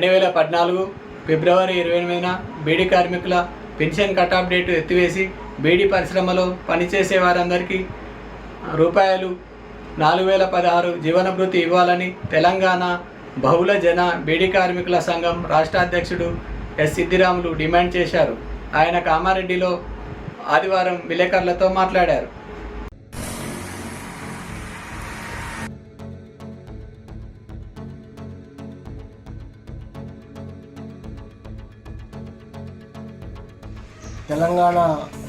రెండు వేల పద్నాలుగు ఫిబ్రవరి ఇరవై ఎనిమిదిన బీడీ కార్మికుల పెన్షన్ కట్ ఆఫ్ డేట్ ఎత్తివేసి బీడీ పరిశ్రమలో పనిచేసే వారందరికీ రూపాయలు నాలుగు వేల పదహారు జీవనభృతి ఇవ్వాలని తెలంగాణ బహుళ జన బీడీ కార్మికుల సంఘం రాష్ట్ర అధ్యక్షుడు ఎస్ సిద్దిరాములు డిమాండ్ చేశారు. ఆయన కామారెడ్డిలో ఆదివారం విలేకరులతో మాట్లాడారు. తెలంగాణ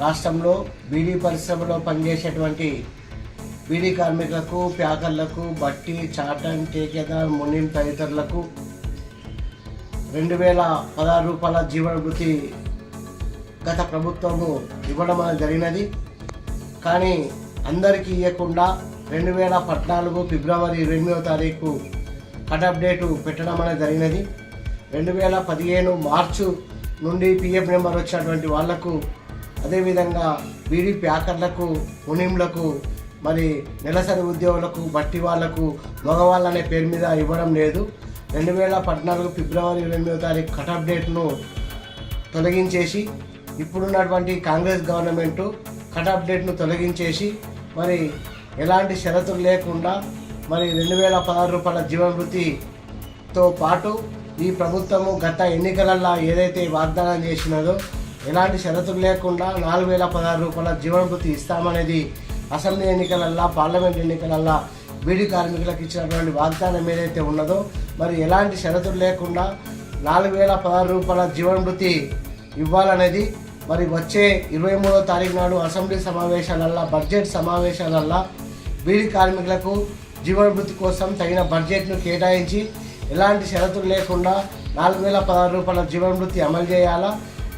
రాష్ట్రంలో బీడీ పరిశ్రమలో పనిచేసేటువంటి బీడీ కార్మికులకు ప్యాకర్లకు బట్టి చాటన్ టేకేదార్ మునిం తదితరులకు రెండు వేల పదహారు రూపాయల జీవన వృత్తి గత ప్రభుత్వము ఇవ్వడం అనేది జరిగినది. కానీ అందరికీ ఇవ్వకుండా రెండు వేల పద్నాలుగు ఫిబ్రవరి ఇరవై ఎనిమిదవ తారీఖు కట్ అప్డేటు పెట్టడం అనేది జరిగినది. రెండు వేల పదిహేను మార్చు నుండి పిఎఫ్ నెంబర్ వచ్చినటువంటి వాళ్ళకు అదేవిధంగా బీడీ ప్యాకర్లకు మునింలకు మరి నెలసరి ఉద్యోగులకు బట్టి వాళ్ళకు అనే పేరు మీద ఇవ్వడం లేదు. రెండు వేల పద్నాలుగు ఫిబ్రవరి ఇరవై ఎనిమిదో తారీఖు కట్ ఆఫ్ డేట్ను తొలగించేసి ఇప్పుడున్నటువంటి కాంగ్రెస్ గవర్నమెంటు కట్ ఆఫ్ డేట్ను తొలగించేసి మరి ఎలాంటి షరతులు లేకుండా మరి రెండు వేల పదహారు రూపాయల జీవన పాటు ఈ ప్రభుత్వము గత ఎన్నికలల్లో ఏదైతే వాగ్దానం చేసినదో ఎలాంటి షరతులు లేకుండా నాలుగు వేల పదహారు రూపాయల జీవనభృతి ఇస్తామనేది అసెంబ్లీ ఎన్నికలల్లో పార్లమెంట్ ఎన్నికలల్లో బీడీ కార్మికులకు ఇచ్చినటువంటి వాగ్దానం ఏదైతే ఉన్నదో మరి ఎలాంటి షరతులు లేకుండా నాలుగు వేల పదహారు రూపాయల జీవనభృతి ఇవ్వాలనేది మరి వచ్చే ఇరవై మూడో తారీఖు నాడు అసెంబ్లీ సమావేశాలల్లో బడ్జెట్ సమావేశాలల్లో బీడీ కార్మికులకు జీవనభృతి కోసం తగిన బడ్జెట్ను కేటాయించి ఎలాంటి షరతులు లేకుండా నాలుగు వేల పదహారు రూపాయల జీవన అమలు చేయాలా?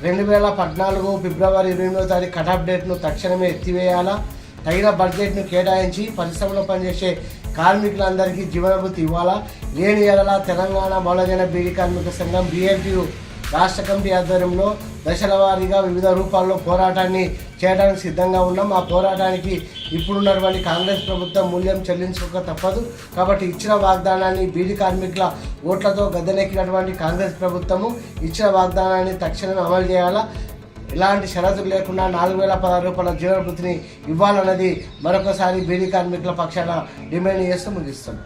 రెండు వేల పద్నాలుగు ఫిబ్రవరి ఇరవై ఎనిమిదో తారీఖు కట్ ఆఫ్ డేట్ను తక్షణమే ఎత్తివేయాలా? తగిన బడ్జెట్ను కేటాయించి పరిశ్రమలో పనిచేసే కార్మికులందరికీ జీవనభృతి ఇవ్వాలా? లేని ఎడల తెలంగాణ బహుళజన బీడీ కార్మిక సంఘం బీఎన్టీయు రాష్ట్ర కమిటీ ఆధ్వర్యంలో దశల వారీగా వివిధ రూపాల్లో పోరాటాన్ని చేయడానికి సిద్ధంగా ఉన్నాం. ఆ పోరాటానికి ఇప్పుడున్నటువంటి కాంగ్రెస్ ప్రభుత్వం మూల్యం చెల్లించుకోక తప్పదు. కాబట్టి ఇచ్చిన వాగ్దానాన్ని బీడీ కార్మికుల ఓట్లతో గద్దెనెక్కినటువంటి కాంగ్రెస్ ప్రభుత్వము ఇచ్చిన వాగ్దానాన్ని తక్షణమే అమలు చేయాలా? ఎలాంటి షరతులు లేకుండా నాలుగు వేల పదహారు రూపాయల జీవనభృతిని ఇవ్వాలన్నది మరొకసారి బీడీ కార్మికుల పక్షాన డిమాండ్ చేస్తూ ముగిస్తున్నాం.